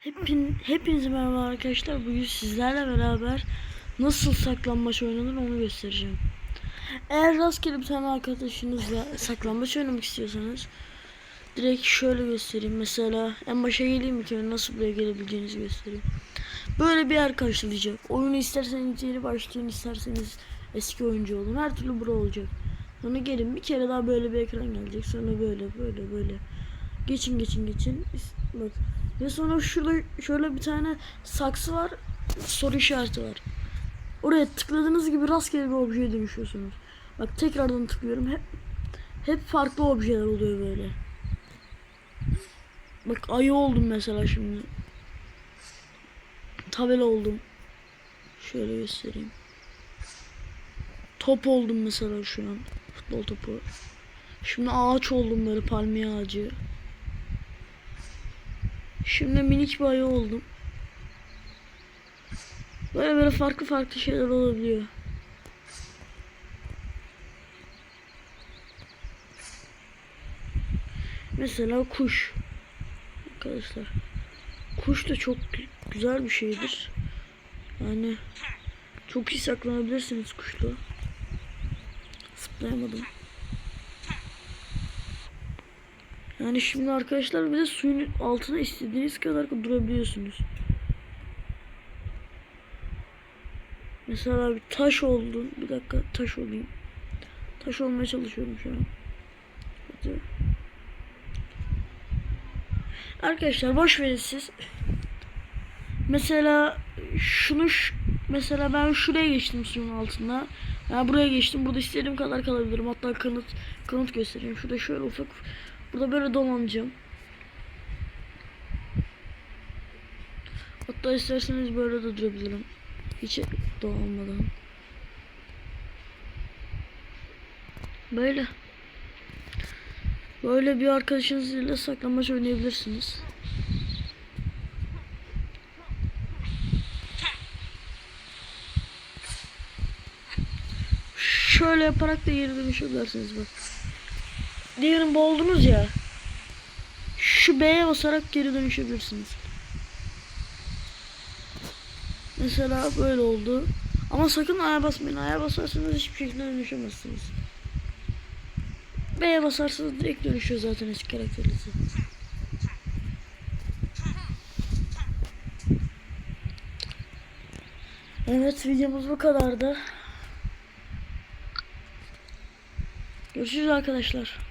Hepin, hepinize merhaba arkadaşlar. Bugün sizlerle beraber nasıl saklambaç oynanır onu göstereceğim. Eğer rastgele bir tane arkadaşınızla saklambaç oynamak istiyorsanız direkt şöyle göstereyim. Mesela en başa geleyim ki nasıl buraya gelebileceğinizi göstereyim. Böyle bir yer karşılayacak. Oyunu isterseniz yeni başlayın, isterseniz eski oyuncu olun. Her türlü bura olacak. Sonra gelin bir kere daha böyle bir ekran gelecek. Sonra böyle böyle böyle. Geçin geçin geçin. Bak. Ve sonra şurada şöyle bir tane saksı var. Soru işareti var. Oraya tıkladığınız gibi rastgele bir objeye dönüşüyorsunuz. Bak tekrardan tıklıyorum. Hep hep farklı objeler oluyor böyle. Bak ayı oldum mesela şimdi. Tabela oldum. Şöyle göstereyim. Top oldum mesela şu an. Futbol topu. Şimdi ağaç oldum böyle palmiye ağacı. Şimdi minik bir ayı oldum. Böyle böyle farklı farklı şeyler olabiliyor. Mesela kuş. Arkadaşlar. Kuş da çok güzel bir şeydir. Yani çok iyi saklanabilirsiniz kuşla. Zıplayamadım. Yani şimdi arkadaşlar bir de suyun altına istediğiniz kadar durabiliyorsunuz. Mesela bir taş oldun. Bir dakika taş olayım. Taş olmaya çalışıyorum şu an. Hadi. Arkadaşlar boş verin siz. Mesela şunu mesela ben şuraya geçtim suyun altına. Ben buraya geçtim. Burada istediğim kadar kalabilirim. Hatta kanıt kanıt göstereyim. Şurada şöyle ufak Burada böyle dolanacağım. Hatta isterseniz böyle de durabilirim. Hiç dolanmadan. Böyle. Böyle bir arkadaşınızla saklambaç oynayabilirsiniz. Şöyle yaparak da geri dönüşebilirsiniz bak. Diyelim boğuldunuz ya. Şu B'ye basarak geri dönüşebilirsiniz. Mesela böyle oldu. Ama sakın A'ya basmayın. A'ya basarsanız hiçbir şekilde dönüşemezsiniz. B'ye basarsanız direkt dönüşüyor zaten eski karakterinizi. Evet videomuz bu kadardı. Görüşürüz arkadaşlar.